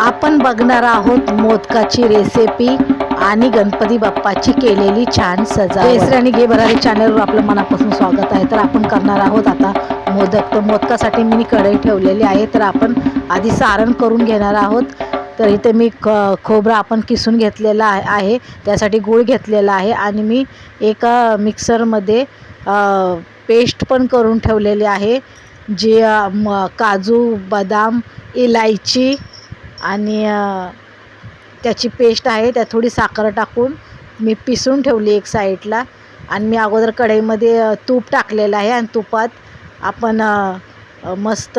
आपण बघणार आहोत मोदकाची रेसिपी आणि गणपती बाप्पाची केलेली छान सजा केसरी आणि घे भरारी चॅनलवर आपलं मनापासून स्वागत आहे. तर आपण करणार आहोत आता मोदक. तर मोदकासाठी मी कढई ठेवलेली आहे. तर आपण आधी सारण करून घेणार आहोत. तर इथे मी क खोबरं आपण किसून घेतलेलं आहे. त्यासाठी गूळ घेतलेला आहे. आणि मी एका मिक्सरमध्ये पेस्ट पण करून ठेवलेली आहे. जी म काजू बदाम इलायची आणि त्याची पेस्ट आहे त्यात थोडी साखर टाकून मी पिसून ठेवली एक साईडला. आणि मी अगोदर कढईमध्ये तूप टाकलेलं आहे आणि तुपात आपण मस्त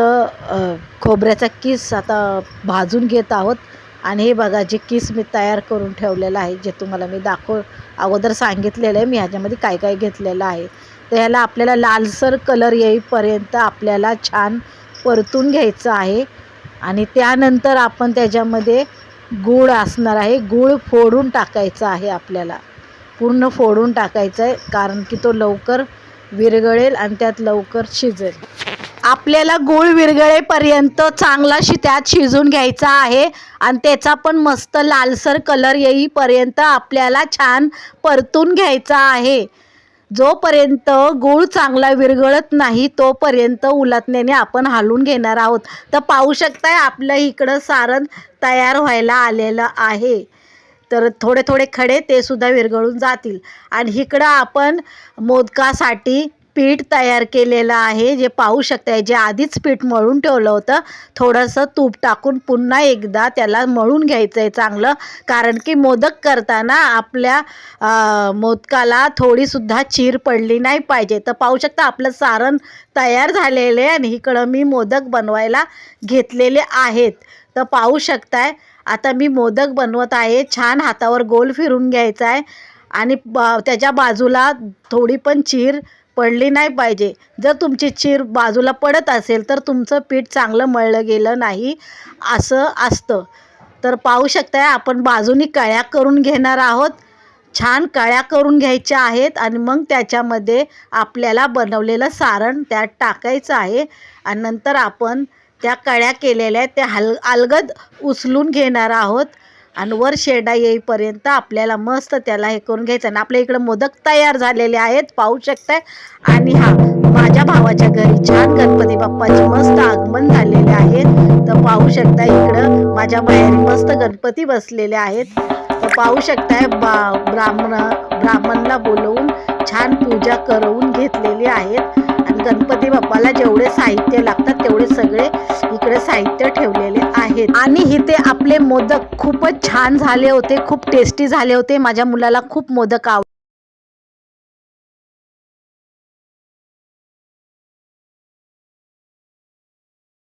खोबऱ्याचा किस आता भाजून घेत आहोत. आणि हे बघा जे किस मी तयार करून ठेवलेलं आहे जे तुम्हाला मी दाखव अगोदर सांगितलेलं आहे मी ह्याच्यामध्ये काय काय घेतलेलं आहे. तर ह्याला आपल्याला लालसर कलर येईपर्यंत आपल्याला छान परतून घ्यायचं आहे. आणि त्यानंतर आपण त्याच्यामध्ये गूळ असणार आहे. गूळ फोडून टाकायचा आहे आपल्याला. पूर्ण फोडून टाकायचं आहे कारण की तो लवकर विरघळेल आणि त्यात लवकर शिजेल. आपल्याला गूळ विरघळेपर्यंत चांगला शि त्यात शिजून घ्यायचा आहे आणि त्याचा पण मस्त लालसर कलर येईपर्यंत आपल्याला छान परतून घ्यायचा आहे. जोपर्यंत गूळ चांगला विरघळत नाही तोपर्यंत उलटण्याने आपण हालून घेणार आहोत. तर पाहू शकताय आपलं इकडं सारण तयार व्हायला आलेलं आहे. तर थोडे थोडे खडे ते सुद्धा विरघळून जातील. आणि इकडं आपण मोदकासाठी पीठ तयार केलेलं आहे. जे पाहू शकताय जे आधीच पीठ मळून ठेवलं होतं. थोडंसं तूप टाकून पुन्हा एकदा त्याला मळून घ्यायचं आहे चांगलं. कारण की मोदक करताना आपल्या मोदकाला थोडीसुद्धा चीर पडली नाही पाहिजे. तर पाहू शकता आपलं सारण तयार झालेलं आहे आणि इकडं मी मोदक बनवायला घेतलेले आहेत. तर पाहू शकताय आता मी मोदक बनवत आहे. छान हातावर गोल फिरून घ्यायचा आहे आणि ब त्याच्या बाजूला थोडी पण चीर पडली नाही पाहिजे. जर तुमची चीर बाजूला पडत असेल तर तुमचं पीठ चांगलं मळलं गेलं नाही असं असतं. तर पाहू शकताय आपण बाजूनी कळ्या करून घेणार आहोत. छान कळ्या करून घ्यायच्या आहेत आणि मग त्याच्यामध्ये आपल्याला बनवलेलं सारण त्यात टाकायचं आहे. आणि नंतर आपण त्या कळ्या केलेल्या त्या हल अलगद उचलून घेणार आहोत. आणि वर शेडा येईपर्यंत आपल्याला मस्त त्याला हे करून घ्यायचं. आणि आपल्या इकडं मोदक तयार झालेले आहेत पाहू शकताय. आणि हा माझ्या भावाच्या घरी छान गणपती बाप्पाचे मस्त आगमन झालेले आहेत. तर पाहू शकता इकडं माझ्या बाहेरी मस्त गणपती बसलेले आहेत. तर पाहू शकताय बा ब्राह्मण ब्राह्मणला बोलवून छान पूजा करवून घेतलेली आहेत. आणि गणपती बाप्पाला जेवढे साहित्य लागतात तेवढे सगळे इकडे साहित्य ठेवलेले आहेत. आणि इथे आपले मोदक खूपच छान झाले होते खूप टेस्टी झाले होते. माझ्या मुलाला खूप मोदक आव